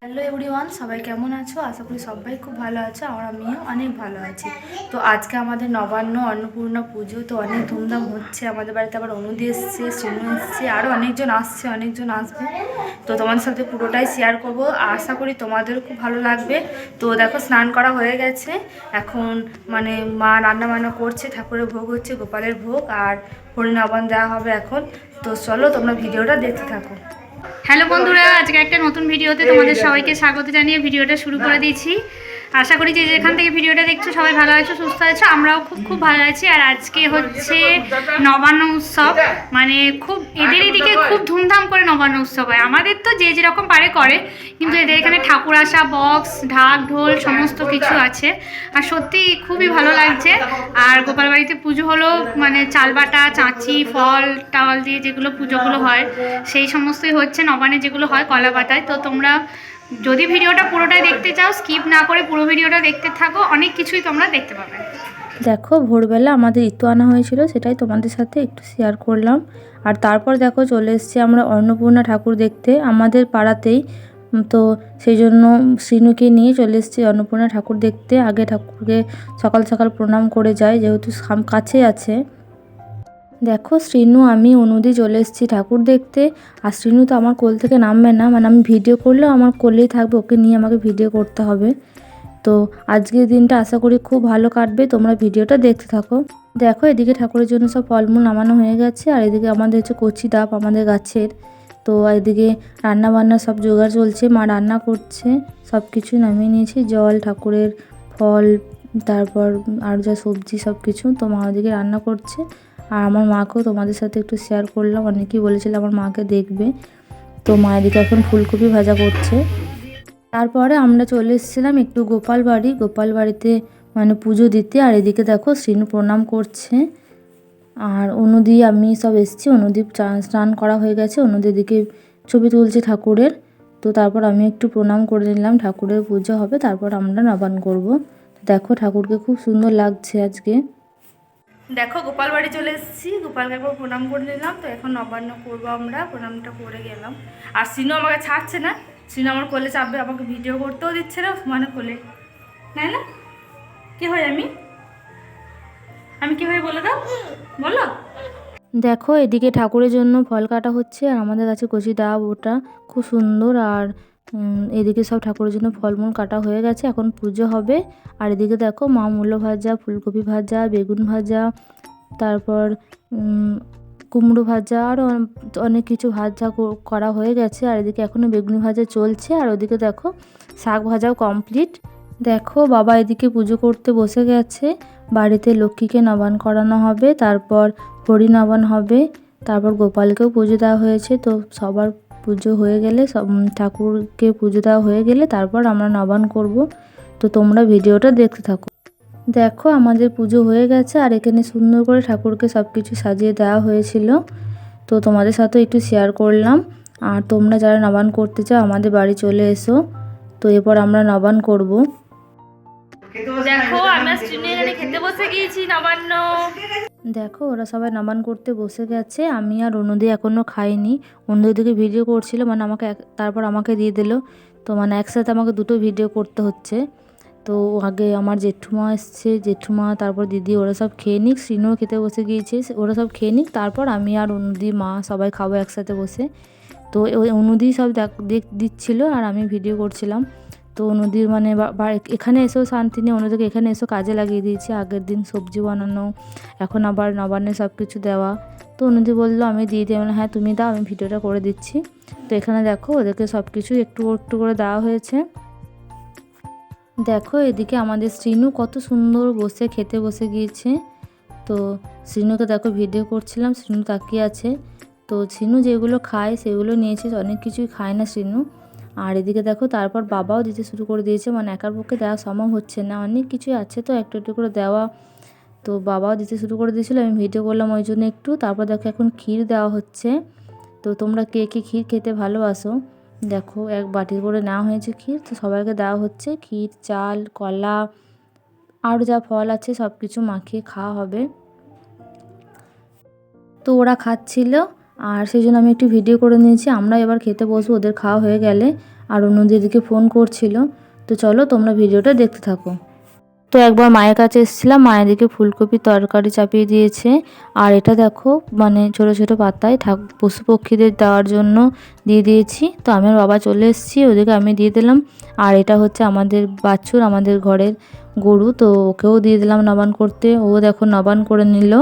Hello everyone সবাই কেমন আছো? আশা করি সবাই খুব ভালো আছো, আর আমিও অনেক ভালো আছি। তো আজকে আমাদের নবান্ন অন্নপূর্ণা পুজো, তো অনেক ধুমধাম হচ্ছে। আমাদের বাড়িতে আবার অনুদি এসছে শ্রেণু এসছে আরও অনেকজন আসছে, অনেকজন আসবে। তো তোমাদের সাথে পুরোটাই শেয়ার করব। আশা করি তোমাদের খুব ভালো লাগবে। তো দেখো, স্নান করা হয়ে গেছে। এখন মানে মা রান্না বান্না করছে, ঠাকুরের ভোগ হচ্ছে, গোপালের ভোগ, আর হরিণাবন দেওয়া হবে এখন। তো চলো, তোমরা ভিডিওটা দেখতে থাকো। হ্যালো বন্ধুরা, আজকে একটা নতুন ভিডিওতে তোমাদের সবাইকে স্বাগত জানিয়ে ভিডিওটা শুরু করে দিয়েছি। আশা করি যে যেখান থেকে ভিডিওটা দেখছ সবাই ভালো আছো, সুস্থ আছো। আমরাও খুব খুব ভালো আছি। আর আজকে হচ্ছে নবান্ন উৎসব। মানে খুব এদের এদিকে খুব ধুমধাম করে নবান্ন উৎসব হয়। আমাদের তো যে যেরকম পারে করে, কিন্তু এদের এখানে ঠাকুর আসা, বক্স, ঢাক, ঢোল সমস্ত কিছু আছে। আর সত্যি খুবই ভালো লাগছে। আর গোপাল বাড়িতে পুজো হলো মানে চালবাটা চাঁচি, ফল, টাওয়াল দিয়ে যেগুলো পুজোগুলো হয়, সেই সমস্তই হচ্ছে। নবান্নে যেগুলো হয় কলা পাতায় তো তোমরা যদি ভিডিওটা পুরোটাই দেখতে চাও স্কিপ না করে পুরো ভিডিওটা দেখতে থাকো, অনেক কিছুই তোমরা দেখতে পাবে। দেখো, ভোরবেলা আমাদের ইতু আনা হয়েছিল, সেটাই তোমাদের সাথে একটু শেয়ার করলাম। আর তারপর দেখো, চলে এসেছি আমরা অন্নপূর্ণা ঠাকুর দেখতে, আমাদের পাড়াতেই। তো সেই জন্য শ্রীনুকে নিয়ে চলে এসেছি অন্নপূর্ণা ঠাকুর দেখতে। আগে ঠাকুরকে সকাল সকাল প্রণাম করে যায় যেহেতু কাছে আছে। দেখো, শ্রীনু, আমি অনুদি চলে এসেছি ঠাকুর দেখতে। আর শ্রীনু তো আমার কোল থেকে নামবে না মানে আমি ভিডিও করলেও আমার কোলেই থাকবে, ওকে নিয়ে আমাকে ভিডিও করতে হবে। তো আজকের দিনটা আশা করি খুব ভালো কাটবে, তোমরা ভিডিওটা দেখতে থাকো। দেখো, এদিকে ঠাকুরের জন্য সব ফলমূল নামানো হয়ে গেছে, আর এদিকে আমাদের হচ্ছে কচি ডাব আমাদের গাছের। তো এদিকে রান্না বান্না সব জোগাড় চলছে, মা রান্না করছে, সব কিছু নামিয়ে নিয়েছি, জল, ঠাকুরের ফল, তারপর আর যা সবজি সব কিছু, তো মা ওদিকে রান্না করছে। আর আমার মাকেও তোমাদের সাথে একটু শেয়ার করলাম। অনেকেই বলেছিল আমার মাকে দেখবে। তো মা এদিকে এখন ফুলকপি ভাজা করছে। তারপরে আমরা চলে এসেছিলাম একটু গোপাল বাড়ি। গোপাল বাড়িতে মানে পুজো দিতে। আর এদিকে দেখো শ্রীনু প্রণাম করছে। আর অনুদি, আমি সব এসেছি। অনুদীপ স্নান করা হয়ে গেছে। অনুদের দিকে ছবি তুলছে ঠাকুরের। তো তারপর আমি একটু প্রণাম করে নিলাম। ঠাকুরের পুজো হবে। তারপর আমরা নবান করব। দেখো ঠাকুরকে খুব সুন্দর লাগছে আজকে। দেখো, গোপাল বাড়ি চলে এসেছি। গোপালকে একবার প্রণাম করে নিলাম। তো এখন নবান্ন করব আমরা। প্রণামটা করে গেলাম। আর সিনু আমাকে ছাড়ছে না। সিনু আমার কোলে চাপবে, আমাকে ভিডিও করতেও দিচ্ছে না। মানে কোলে। না না? কি হয়, আমি? আমি কি হয় বলে দাও। বলো। দেখো, এদিকে ঠাকুরের জন্য ফল কাটা হচ্ছে, আর আমাদের কাছে কচি ডাব, ওটা খুব সুন্দর। আর এদিকে সব ঠাকুরের জন্য ফলমূল কাটা হয়ে গেছে, এখন পুজো হবে। আর এদিকে দেখো, মা মূলো ভাজা, ফুলকপি ভাজা, বেগুন ভাজা, তারপর কুমড়ো ভাজা আরও অনেক কিছু ভাজা করা হয়ে গেছে। আর এদিকে এখনও বেগুনি ভাজা চলছে। আর ওদিকে দেখো, শাক ভাজাও কমপ্লিট। দেখো, বাবা এদিকে পুজো করতে বসে গেছে। বাড়িতে লক্ষ্মীকে নবান করানো হবে, তারপর হরি নবান হবে। তারপর গোপালকেও পুজো দেওয়া হয়েছে, তো সবার পুজো হয়ে গেলে, সব ঠাকুরকে পুজো দেওয়া হয়ে গেলে তারপর আমরা নবান করব। তো তোমরা ভিডিওটা দেখতে থাকো। দেখো আমাদের পুজো হয়ে গেছে, আর এখানে সুন্দর করে ঠাকুরকে সব কিছু সাজিয়ে দেওয়া হয়েছিল। তো তোমাদের সাথে একটু শেয়ার করলাম। আর তোমরা যারা নবান করতে চাও, আমাদের বাড়ি চলে এসো। তো এরপর আমরা নবান করব। দেখো, আমরা খেতে বসে গিয়েছি, নবান্ন। দেখো, ওরা সবাই নবান করতে বসে গেছে। আমি আর অনুদি এখনও খাইনি। অনুদি দিকে ভিডিও করছিল মানে আমাকে তারপর আমাকে দিয়ে দিল। তো মানে একসাথে আমাকে দুটো ভিডিও করতে হচ্ছে। তো আগে আমার জেঠুমা এসছে, জেঠুমা, তারপর দিদি, ওরা সব খেয়ে নিক। শ্রীনুও খেতে বসে গিয়েছে, ওরা সব খেয়ে নিক। তারপর আমি আর অনুদি, মা সবাই খাব একসাথে বসে। তো অনুদি সব দেখ- দিচ্ছিল, আর আমি ভিডিও করছিলাম। তো নদীর মানে এখানে এসেও শান্তি নেই অন্যদিকে এখানে এসেও কাজে লাগিয়ে দিয়েছি আগের দিন সবজি বানানো এখন আবার নবান্নে সব কিছু দেওয়া। তো অনুদি বলল আমি দিয়ে দিই বললাম, হ্যাঁ তুমি দাও আমি ভিডিওটা করে দিচ্ছি। তো এখানে দেখো ওদেরকে সব কিছু একটু একটু করে দেওয়া হয়েছে। দেখো এদিকে আমাদের শ্রীনু কত সুন্দর বসে খেতে বসে গিয়েছে। তো শ্রীনুকে দেখো ভিডিও করছিলাম শ্রীনু তাকিয়ে আছে। তো শ্রীনু যেগুলো খায় সেগুলো নিয়েছে অনেক কিছুই খায় না শ্রীনু। আর এদিকে দেখো, তারপর বাবাও দিতে শুরু করে দিয়েছে। মানে একার পক্ষে দেওয়া সম্ভব হচ্ছে না। অনেক কিছুই আছে তো, একটু একটু করে দেওয়া। তো বাবাও দিতে শুরু করে দিয়েছিলো, আমি ভিডিও করলাম ওই জন্য একটু। তারপর দেখো, এখন ক্ষীর দেওয়া হচ্ছে। তো তোমরা কে কে ক্ষীর খেতে ভালোবাসো? দেখো, এক বাটি করে নেওয়া হয়েছে ক্ষীর। তো সবাইকে দেওয়া হচ্ছে। ক্ষীর, চাল, কলা আরও যা ফল আছে সব কিছু মাখিয়ে খাওয়া হবে। তো ওরা খাচ্ছিল। আর সেই জন্য আমি একটু ভিডিও করে নিয়েছি। আমরা এবার খেতে বসবো, ওদের খাওয়া হয়ে গেলে। আর অন্য দিদিকে ফোন করছিল। তো চলো তোমরা ভিডিওটা দেখতে থাকো। তো একবার মায়ের কাছে এসেছিলাম। মায়ের দিকে ফুলকপি তরকারি চাপিয়ে দিয়েছে। আর এটা দেখো মানে ছোট ছোট পাতায় ঠাক, পশু পক্ষীদের দেওয়ার জন্য দিয়ে দিয়েছি। তো আমার বাবা চলে এসেছি, ওদেরকে আমি দিয়ে দিলাম। আর এটা হচ্ছে আমাদের বাছুর, আমাদের ঘরের গরু। তো ওকেও দিয়ে দিলাম নবান করতে। ও দেখো নবান করে নিল।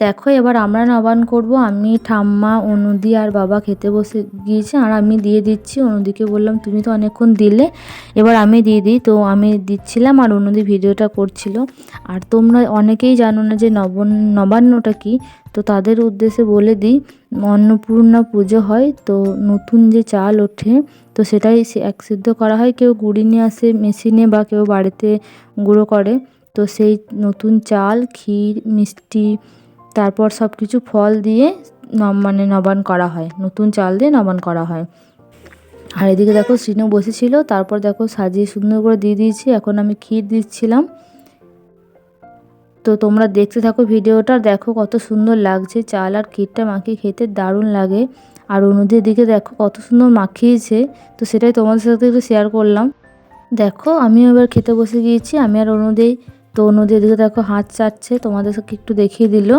দেখো, এবার আমরা নবান করব। আমি ঠাম্মা, অনুদি আর বাবা খেতে বসে গিয়েছে, আর আমি দিয়ে দিচ্ছি। অনুদিকে বললাম, তুমি তো অনেকক্ষণ দিলে, এবার আমি দিয়ে দিই। তো আমি দিচ্ছিলাম আর অনুদি ভিডিওটা করছিল। আর তোমরা অনেকেই জানো না যে নবন, নবান্নটা কি? তো তাদের উদ্দেশ্যে বলে দিই, অন্নপূর্ণা পুজো হয়, তো নতুন যে চাল ওঠে, তো সেটাই এক সিদ্ধ করা হয়। কেউ গুঁড়ি নিয়ে আসে, মেশিনে বা কেউ বাড়িতে গুঁড়ো করে। তো সেই নতুন চাল, ক্ষীর, মিষ্টি তারপর সব কিছু ফল দিয়ে মানে নবান করা হয়। নতুন চাল দিয়ে নবান করা হয়। আর এদিকে দেখো শ্রীনু বসেছিল, তারপর দেখো সাজিয়ে সুন্দর করে দিয়ে দিয়েছি। এখন আমি ক্ষীর দিচ্ছিলাম। তো তোমরা দেখতে থাকো ভিডিওটা, দেখো কত সুন্দর লাগছে। চাল আর ক্ষীরটা মাখিয়ে খেতে দারুণ লাগে। আর অনুদের দিকে দেখো কত সুন্দর মাখিয়েছে। তো সেটাই তোমাদের সাথে একটু শেয়ার করলাম। দেখো আমিও এবার খেতে বসে গিয়েছি। আমি আর অনুদেই তো অনুদের দিকে দেখো হাত চাটছে তোমাদের সাথে একটু দেখিয়ে দিল।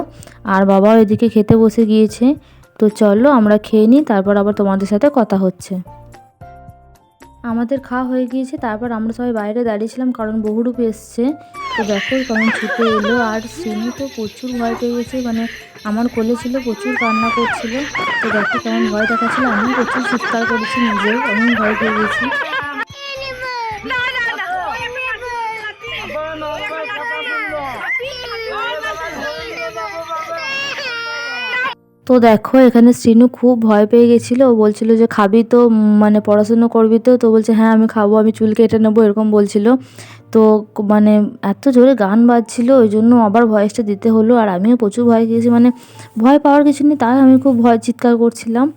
আর বাবাও এদিকে খেতে বসে গিয়েছে। তো চলো আমরা খেয়ে নিই তারপর আবার তোমাদের সাথে কথা হচ্ছে। আমাদের খাওয়া হয়ে গিয়েছে তারপর আমরা সবাই বাইরে দাঁড়িয়েছিলাম কারণ বহুরূপ এসছে। তো দেখো কেমন ছুটে এলো আর সিনু তো প্রচুর ভয় পেয়ে গেছে মানে আমার কোলে ছিল প্রচুর কান্না করছিল। তো দেখো কেমন ভয় দেখাচ্ছিল আমি প্রচুর চিৎকার করেছি নিজেও আমি ভয় পেয়ে গেছি। তো দেখো, এখানে শ্রীনু খুব ভয় পেয়ে গেছিল। ও বলছিল যে, খাবি তো মানে পড়াশুনো করবি তো? তো বলছে হ্যাঁ আমি খাব, আমি চুল কেটে নেব, এরকম বলছিল। তো মানে এত জোরে গান বাজছিল, ওই জন্য আবার ভয়েসটা দিতে হলো। আর আমিও প্রচুর ভয় খেয়েছি মানে ভয় পাওয়ার কিছু নেই, তাই আমি খুব ভয়, চিৎকার করছিলাম।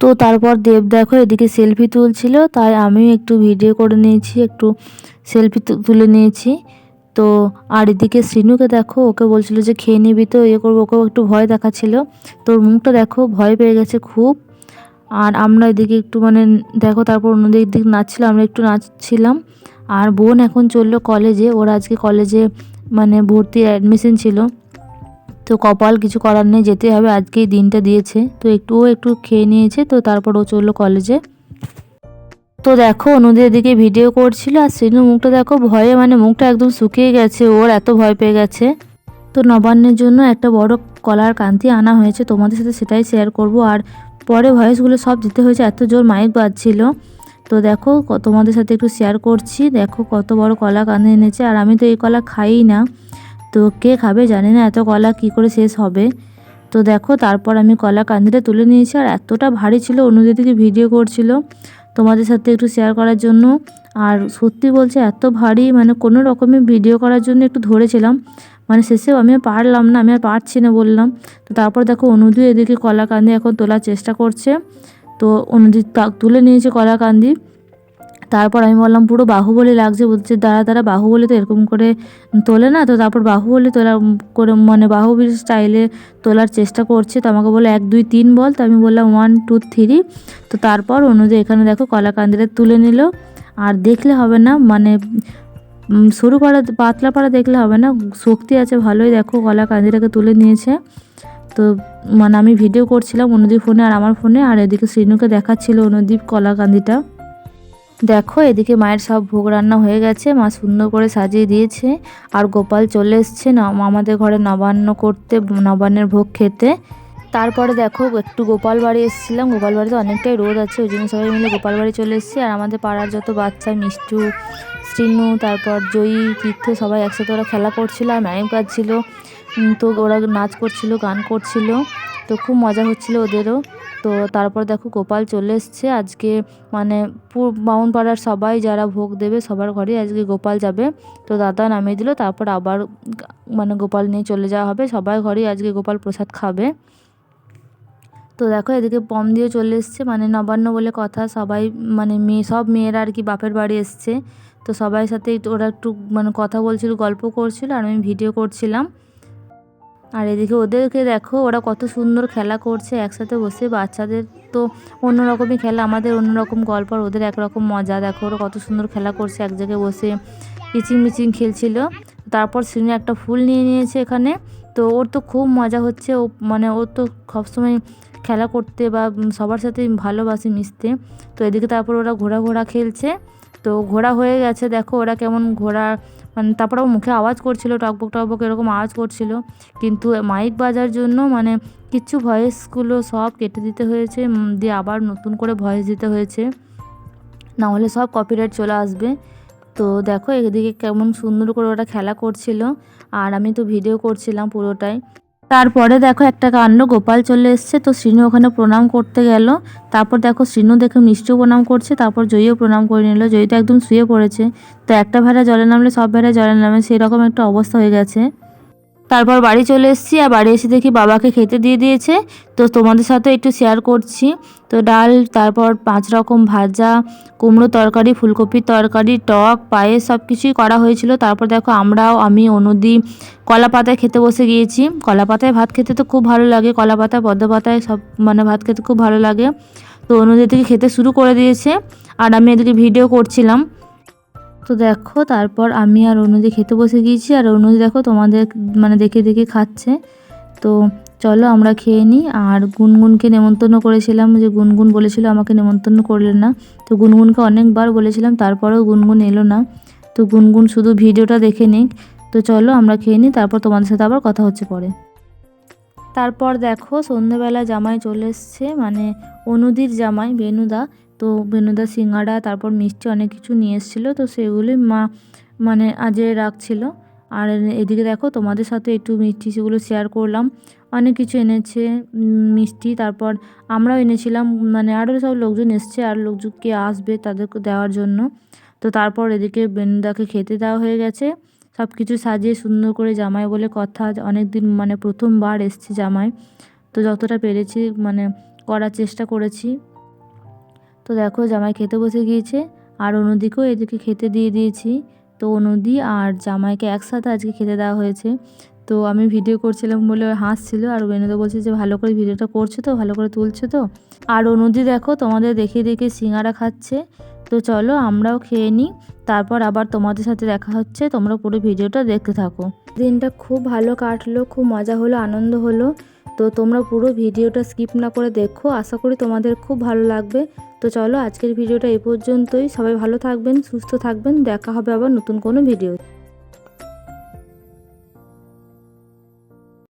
তো তারপর দেব দেখো, এদিকে সেলফি তুলছিল, তাই আমিও একটু ভিডিও করে নিয়েছি, একটু সেলফি তুলে নিয়েছি। তো আর এদিকে শ্রীনুকে দেখো, ওকে বলছিল যে খেয়ে নিবি তো ইয়ে করব, ওকেও একটু ভয় দেখাচ্ছিল। তোর মুখটা দেখো, ভয় পেয়ে গেছে খুব। আর আমরা এদিকে একটু মানে দেখো, তারপর অন্যদিক দিক নাচছিল, আমরা একটু নাচছিলাম। আর বোন এখন চলল কলেজে ওর আজকে কলেজে মানে ভর্তি অ্যাডমিশন ছিল। তো কপাল কিছু করার নেই, যেতে হবে, আজকেই দিনটা দিয়েছে। তো একটু ও একটু খেয়ে নিয়েছে, তো তারপর ও চলল কলেজে তো দেখো, অনুদের দিকে ভিডিও করছিল আর শ্রীনুর মুখটা দেখো, ভয়ে মানে মুখটা একদম শুকিয়ে গেছে, ওর এত ভয় পেয়ে গেছে। তো নবান্নের জন্য একটা বড় কলার কান্তি আনা হয়েছে, তোমাদের সাথে সেটাই শেয়ার করব। আর পরে ভয়েসগুলো সব দিতে হয়েছে, এত জোর মাইক বাজছিল। তো দেখো তোমাদের সাথে একটু শেয়ার করছি। দেখো, কত বড় কলা কাঁদি এনেছে, আর আমি তো এই কলা খাই না। তো কে খাবে জানি না, এত কলা কি করে শেষ হবে। তো দেখো, তারপর আমি কলা কান্দিটা তুলে নিয়েছি, আর এতটা ভারী ছিল অন্যদের দিকে ভিডিও করছিল। তোমাদের সাথে একটু শেয়ার করার জন্য। আর সত্যি বলছে, এত ভারী মানে কোনো রকমের ভিডিও করার জন্য একটু ধরেছিলাম। মানে শেষেও আমি পারলাম না, আমি আর পারছি না বললাম। তো তারপর দেখো অনুদি এদিকে কলাকান্দি এখন তোলার চেষ্টা করছে। তো অনুদি তুলে নিয়েছে কলা কান্দি তারপর আমি বললাম, পুরো বাহুবলী লাগছে। বলছে, দাঁড়া দাঁড়া, বাহুবলী তো এরকম করে তোলে না। তো তারপর বাহুবলী তোলা করে মানে বাহুবলী স্টাইলে তোলার চেষ্টা করছে। তো আমাকে বলে এক, দুই, তিন বল। তো আমি বললাম ওয়ান টু থ্রি তো তারপর অনুযায়ী এখানে দেখো কলা কান্দিটা তুলে নিল। আর দেখলে হবে না মানে সরু পাড়া পাতলা পাড়া দেখলে হবে না। শক্তি আছে ভালোই, দেখো কলা কান্দিটাকে তুলে নিয়েছে। তো মানে আমি ভিডিও করছিলাম অনুদীপ ফোনে আর আমার ফোনে আর এদিকে শ্রীনুকে দেখাচ্ছিল অনুদীপ কলা কান্দিটা দেখো, এদিকে মায়ের সব ভোগ রান্না হয়ে গেছে। মা সুন্দর করে সাজিয়ে দিয়েছে। আর গোপাল চলে এসছে না আমাদের ঘরে নবান্ন করতে, নবান্নের ভোগ খেতে। তারপরে দেখো, একটু গোপাল বাড়ি এসেছিলাম। গোপাল বাড়িতে অনেকটাই রোদ আছে, ওই জন্য সবাই মিলে গোপাল বাড়ি চলে এসেছি। আর আমাদের পাড়ার যত বাচ্চা, মিষ্টু, শ্রীনু, তারপর জয়ী, তীর্থ, সবাই একসাথে ওরা খেলা করছিল আর ম্যাম কাজছিল তো ওরা নাচ করছিল, গান করছিল। তো খুব মজা হচ্ছিল ওদেরও। তো তারপর দেখো গোপাল চলে এসছে। আজকে মানে বামুনপাড়ার সবাই যারা ভোগ দেবে সবার ঘরে আজকে গোপাল যাবে। তো দাদা নামিয়ে দিল, তারপর আবার মানে গোপাল নিয়ে চলে যাওয়া হবে। সবাই ঘরেই আজকে গোপাল প্রসাদ খাবে। তো দেখো এদিকে পম দিয়ে চলে এসছে। মানে নবান্ন বলে কথা, সবাই মানে মেয়ে, সব মেয়েরা আর কি বাপের বাড়ি এসছে। তো সবাই সাথে ওরা একটু মানে কথা বলছিল, গল্প করছিল, আর আমি ভিডিও করছিলাম। আর এদিকে ওদেরকে দেখো, ওরা কত সুন্দর খেলা করছে, একসাথে বসে। বাচ্চাদের তো অন্যরকমই খেলা, আমাদের অন্যরকম গল্প আর ওদের একরকম মজা। দেখো ওরা কত সুন্দর খেলা করছে, এক জায়গায় বসে কিচিং মিচিং খেলছিল। তারপর শ্রীনু একটা ফুল নিয়ে নিয়েছে এখানে। তো ওর তো খুব মজা হচ্ছে, ও মানে ওর তো সবসময় খেলা করতে বা সবার সাথে ভালোবাসে মিশতে। তো এদিকে তারপর ওরা ঘোড়া ঘোড়া খেলছে। তো ঘোড়া হয়ে গেছে, দেখো ওরা কেমন ঘোড়া। মানে তারপর মুখে আওয়াজ করছিল, টকবক টকবক এরকম আওয়াজ করছিল। কিন্তু মাইক বাজার জন্য মানে কিচ্ছু ভয়েসগুলো সব কেটে দিতে হয়েছে দিয়ে আবার নতুন করে ভয়েস দিতে হয়েছে। না হলে সব কপিরাইট চলে আসবে। তো দেখো এদিকে কেমন সুন্দর করে ওরা খেলা করছিল। আর আমি তো ভিডিও করছিলাম পুরোটাই। তারপরে দেখো একটা কাণ্ড, গোপাল চলে এসছে, তো শ্রীনু ওখানে প্রণাম করতে গেল। তারপর দেখো শ্রীনু দেখে মিষ্টিও প্রণাম করছে, তারপর জয়ীও প্রণাম করে নিল। জয়ী তো একদম শুয়ে পড়েছে। তো একটা ভেড়া জলে নামলে, সব ভেড়া জলে নামে, সেরকম একটা অবস্থা হয়ে গেছে। তারপর বাড়ি চলে এসেছি, আর বাড়ি এসে দেখি বাবাকে খেতে দিয়ে দিয়েছে। তো তোমাদের সাথে একটু শেয়ার করছি। তো ডাল, তারপর পাঁচ রকম ভাজা, কুমড়ো তরকারি, ফুলকপির তরকারি, টক, পায়েস সব কিছুই করা হয়েছিল। তারপর দেখো আমরাও, আমি, অনুদি কলা পাতায় খেতে বসে গিয়েছি। কলা পাতায় ভাত খেতে তো খুব ভালো লাগে, কলা পাতায় পদ্ম পাতায় সব মানে ভাত খেতে খুব ভালো লাগে। তো অনুদি থেকে খেতে শুরু করে দিয়েছে। আর আমি এদিকে ভিডিও করছিলাম। তো দেখো, তারপর আমি আর অনুদি খেতে বসে গিয়েছি, আর অনুদি দেখো তোমাদের মানে দেখে দেখে খাচ্ছে। তো চলো আমরা খেয়ে নিই। আর গুনগুনকে নেমন্তন্ন করেছিলাম যে গুনগুন বলেছিল আমাকে নেমন্তন্ন করলেন না। তো গুনগুনকে অনেকবার বলেছিলাম, তারপরেও গুনগুন এলো না। তো গুনগুন শুধু ভিডিওটা দেখে নিক। তো চলো আমরা খেয়ে নিই, তারপর তোমাদের সাথে আবার কথা হচ্ছে পরে। তারপর দেখো সন্ধ্যেবেলা জামাই চলে এসছে মানে অনুদির জামাই, বেনুদা। তো বেনুদা সিঙ্গাড়া তারপর মিষ্টি অনেক কিছু নিয়ে এসেছিল, তো সেগুলি মা মানে আজে রাখছিল। আর এদিকে দেখো, তোমাদের সাথে একটু মিষ্টি সেগুলো শেয়ার করলাম। অনেক কিছু এনেছে মিষ্টি, তারপর আমরাও এনেছিলাম মানে আরও সব লোকজন এসছে, আর লোকজন কে আসবে তাদেরকে দেওয়ার জন্য। তো তারপর এদিকে বেনুদাকে খেতে দেওয়া হয়ে গেছে। সব কিছু সাজিয়ে সুন্দর করে জামাই বলে কথা অনেক দিন মানে প্রথমবার এসছে জামাই। তো যতটা পেরেছি মানে করার চেষ্টা করেছি। তো দেখো জামাই খেতে বসে গিয়েছে, আর অন্যদিকেও এদিকে খেতে দিয়ে দিয়েছি। তো অনুদি আর জামাইকে একসাথে আজকে খেতে দেওয়া হয়েছে। তো আমি ভিডিও করছিলাম বলে হাসছিল আর বেনুদা বলছে যে, ভালো করে ভিডিওটা করছ তো, ভালো করে তুলছো তো? আর অনুদি দেখো তোমাদের দেখে দেখে সিঙ্গারা খাচ্ছে। তো চলো আমরাও খেয়ে নিই, তারপর আবার তোমাদের সাথে দেখা হচ্ছে। তোমরা পুরো ভিডিওটা দেখতে থাকো। দিনটা খুব ভালো কাটলো, খুব মজা হলো, আনন্দ হলো। তো তোমরা পুরো ভিডিওটা স্কিপ না করে দেখো। আশা করি তোমাদের খুব ভালো লাগবে। তো চলো আজকের ভিডিওটা এ পর্যন্তই। সবাই ভালো থাকবেন, সুস্থ থাকবেন। দেখা হবে আবার নতুন কোনো ভিডিও